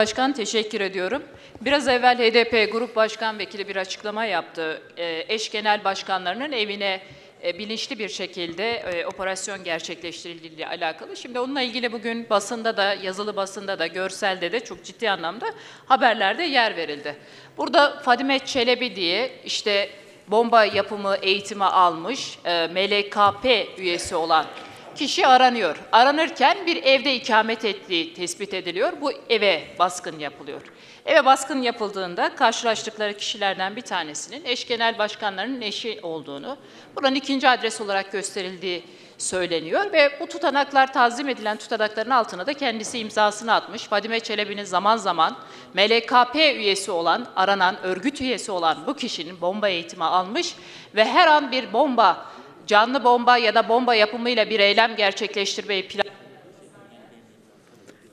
Başkan teşekkür ediyorum. Biraz evvel HDP Grup Başkan Vekili bir açıklama yaptı. Ee, Eş genel başkanlarının evine e, bilinçli bir şekilde e, operasyon gerçekleştirildiği alakalı. Şimdi onunla ilgili bugün basında da, yazılı basında da, görselde de çok ciddi anlamda haberlerde yer verildi. Burada Fadime Çelebi diye işte bomba yapımı eğitimi almış e, MLKP üyesi olan kişi aranıyor. Aranırken bir evde ikamet ettiği tespit ediliyor. Bu eve baskın yapılıyor. Eve baskın yapıldığında karşılaştıkları kişilerden bir tanesinin eş genel başkanlarının eşi olduğunu, buranın ikinci adres olarak gösterildiği söyleniyor ve bu tutanaklar tazim edilen tutanakların altına da kendisi imzasını atmış. Fadime Çelebi'nin zaman zaman MLKP üyesi olan, aranan, örgüt üyesi olan bu kişinin bomba eğitimi almış ve her an bir bomba canlı bomba ya da bomba yapımıyla bir eylem gerçekleştirmeyi plan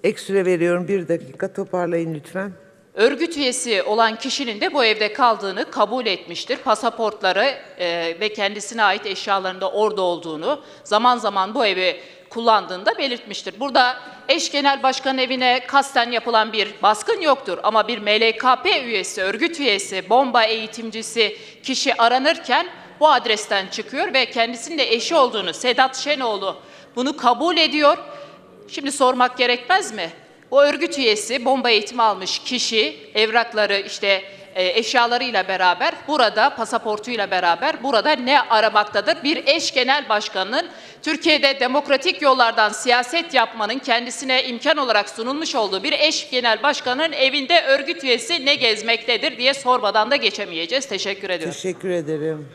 Ek süre veriyorum. Bir dakika toparlayın lütfen. Örgüt üyesi olan kişinin de bu evde kaldığını kabul etmiştir. Pasaportları e, ve kendisine ait eşyalarında orada olduğunu, zaman zaman bu evi kullandığını da belirtmiştir. Burada eş genel başkan evine kasten yapılan bir baskın yoktur ama bir MLKP üyesi, örgüt üyesi, bomba eğitimcisi kişi aranırken bu adresten çıkıyor ve kendisinin de eşi olduğunu Sedat Şenoğlu bunu kabul ediyor. Şimdi sormak gerekmez mi? O örgüt üyesi bomba eğitimi almış kişi evrakları işte e, eşyalarıyla beraber burada pasaportuyla beraber burada ne aramaktadır? Bir eş genel başkanının Türkiye'de demokratik yollardan siyaset yapmanın kendisine imkan olarak sunulmuş olduğu bir eş genel başkanın evinde örgüt üyesi ne gezmektedir diye sormadan da geçemeyeceğiz. Teşekkür ediyorum. Teşekkür ederim.